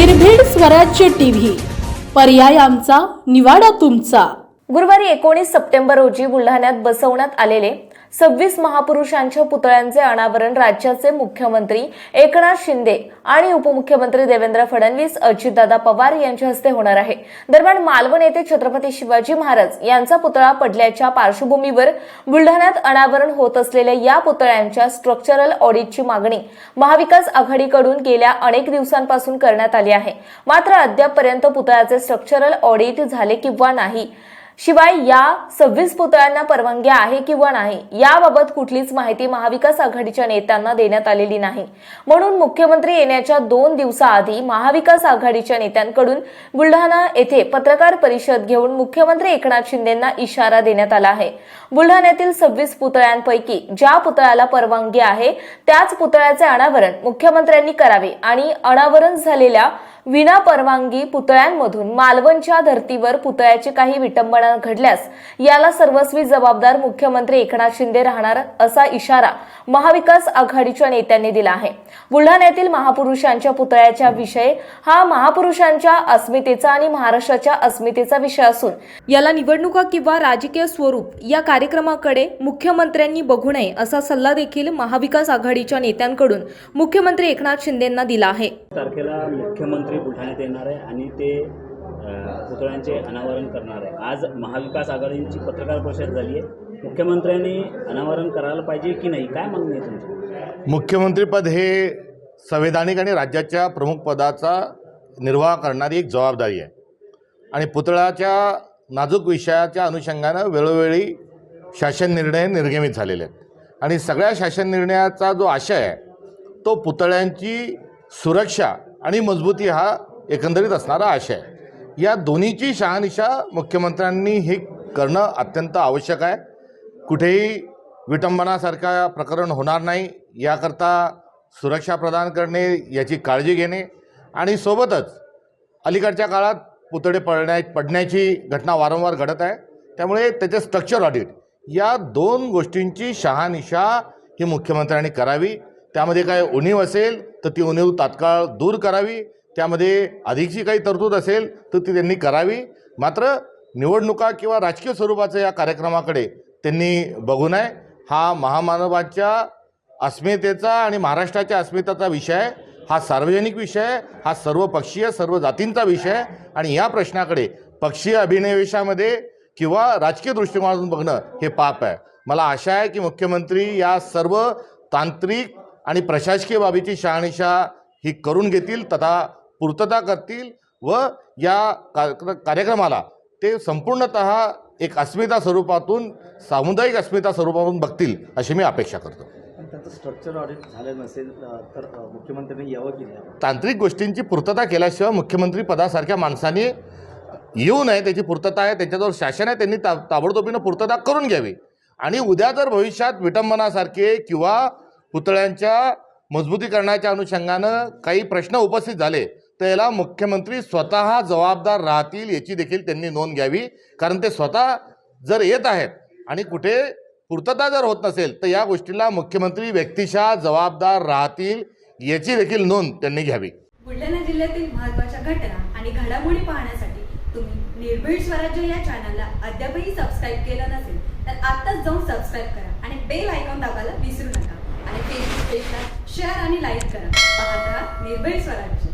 निर्भीड स्वराज्य टीव्ही. पर्याय आमचा निवाडा तुमचा. गुरुवारी एकोणीस सप्टेंबर रोजी बुलढाण्यात बसवण्यात आलेले सव्वीस महापुरुषांच्या पुतळ्यांचे अनावरण राज्याचे मुख्यमंत्री एकनाथ शिंदे आणि उपमुख्यमंत्री देवेंद्र फडणवीस अजितदादा पवार यांच्या हस्ते होणार आहे. दरम्यान मालवण येथे छत्रपती शिवाजी महाराज यांचा पुतळा पडल्याच्या पार्श्वभूमीवर बुलढाण्यात अनावरण होत असलेल्या या पुतळ्यांच्या स्ट्रक्चरल ऑडिटची मागणी महाविकास आघाडीकडून गेल्या अनेक दिवसांपासून करण्यात आली आहे. मात्र अद्यापपर्यंत पुतळ्याचे स्ट्रक्चरल ऑडिट झाले किंवा नाही शिवाय या सव्वीस पुतळ्यांना परवानगी आहे किंवा नाही याबाबत कुठलीच माहिती महाविकास आघाडीच्या नेत्यांना देण्यात आलेली नाही. म्हणून मुख्यमंत्री येण्याच्या दोन दिवसाआधी महाविकास आघाडीच्या नेत्यांकडून बुलढाणा येथे पत्रकार परिषद घेऊन मुख्यमंत्री एकनाथ शिंदेंना इशारा देण्यात आला आहे. बुलढाण्यातील सव्वीस पुतळ्यांपैकी ज्या पुतळ्याला परवानगी आहे त्याच पुतळ्याचे अनावरण मुख्यमंत्र्यांनी करावे आणि अनावरण झालेल्या विना परवानगी पुतळ्यांमधून मालवणच्या धर्तीवर पुतळ्याची काही विटंबना घडल्यास याला सर्वस्वी जबाबदार मुख्यमंत्री एकनाथ शिंदे राहणार असा इशारा महाविकास आघाडीच्या नेत्यांनी दिला आहे. बुलढाण्यातील महापुरुषांच्या पुतळ्याच्या विषय हा महापुरुषांच्या अस्मितेचा आणि महाराष्ट्राच्या अस्मितेचा विषय असून याला निवडणुका किंवा राजकीय स्वरूप या कार्यक्रमाकडे मुख्यमंत्र्यांनी बघू नये असा सल्ला देखील महाविकास आघाडीच्या नेत्यांकडून मुख्यमंत्री एकनाथ शिंदेंना दिला आहे. तारखेला मुख्यमंत्री बुलढाण्यात येणार आहे आणि ते पुतळ्यांचे अनावरण करणार आहे. आज महाविकास आघाडींची पत्रकार परिषद झाली आहे. मुख्यमंत्र्यांनी अनावरण करायला पाहिजे की नाही? काय मागणी आहे तुमची? मुख्यमंत्रीपद हे संवैधानिक आणि राज्याच्या प्रमुख पदाचा निर्वाह करणारी एक जबाबदारी आहे. आणि पुतळ्याच्या नाजूक विषयाच्या अनुषंगानं वेळोवेळी शासन निर्णय निर्गमित झालेले आहेत. आणि सगळ्या शासन निर्णयाचा जो आशय आहे तो पुतळ्यांची सुरक्षा आणि मजबूती हा एकंदरीत असणारा आशय आहे. या दोन्हीची शहानिशा मुख्यमंत्र्यांनी हे करणं अत्यंत आवश्यक आहे. कुठेही विटंबनासारखा प्रकरण होणार नाही. याकरता सुरक्षा प्रदान करणे याची काळजी घेणे आणि सोबतच अलीकडच्या काळात पुतळे पडण्या पडण्याची घटना वारंवार घडत आहे. त्यामुळे त्याचे स्ट्रक्चर ऑडिट या दोन गोष्टींची शहानिशा ही मुख्यमंत्र्यांनी करावी. त्यामध्ये काय उणीव असेल तर ती उणीव तात्काळ दूर करावी. त्यामध्ये अधिकची काही तरतूद असेल तर ती त्यांनी करावी. मात्र निवडणुका किंवा राजकीय स्वरूपाच्या या कार्यक्रमाकडे त्यांनी बघू नये हा महामानवाच्या अस्मितेचा आणि महाराष्ट्राच्या अस्मितेचा विषय आहे. हा सार्वजनिक विषय आहे. हा सर्वपक्षीय सर्व जातींचा विषय आहे. आणि या प्रश्नाकडे पक्षीय अभिनिवेशामध्ये किंवा राजकीय दृष्टिकोनातून बघणं हे पाप आहे. मला आशा आहे की मुख्यमंत्री या सर्व तांत्रिक आणि प्रशासकीय बाबीची शहानिशा ही करून घेतील तथा पूर्तता करतील व या कार्य- कार्यक्रमाला ते संपूर्णत एक अस्मिता स्वरूपातून सामुदायिक अस्मिता स्वरूपातून बघतील अशी मी अपेक्षा करतो. स्ट्रक्चर ऑडिट झालं नसेल तर मुख्यमंत्र्यांनी यावं की तांत्रिक गोष्टींची पूर्तता केल्याशिवाय मुख्यमंत्री पदासारख्या माणसाने येऊ नये त्याची पूर्तता आहे त्यांच्याजवळ शासन आहे त्यांनी ता ताबडतोबीनं पूर्तता करून घ्यावी. आणि उद्या जर भविष्यात विटंबनासारखे किंवा पुतळ्यांच्या मजबूतीकरणाच्या अनुषंगानं काही प्रश्न उपस्थित झाले तर याला मुख्यमंत्री स्वतः जबाबदार राहतील याची देखील त्यांनी नोंद घ्यावी. कारण ते स्वतः जर येत आहेत आणि कुठे पूर्तता जर होत नसेल तर या गोष्टीला मुख्यमंत्री व्यक्तिशः जबाबदार राहतील याची देखील नोंद त्यांनी घ्यावी. बुलढाणा जिल्ह्यातील महत्त्वाच्या घटना आणि घडामोडी पाहण्यासाठी तुम्ही निर्भीड स्वराज्य या चॅनलला अद्यापही सबस्क्राईब केलं नसेल तर आत्ताच जाऊन सबस्क्राईब करा आणि बेल आयकॉन दाबायला विसरू नका. फेसबुक पेजला शेअर आणि लाईक करा पाहत राहा निर्भीड स्वराज्य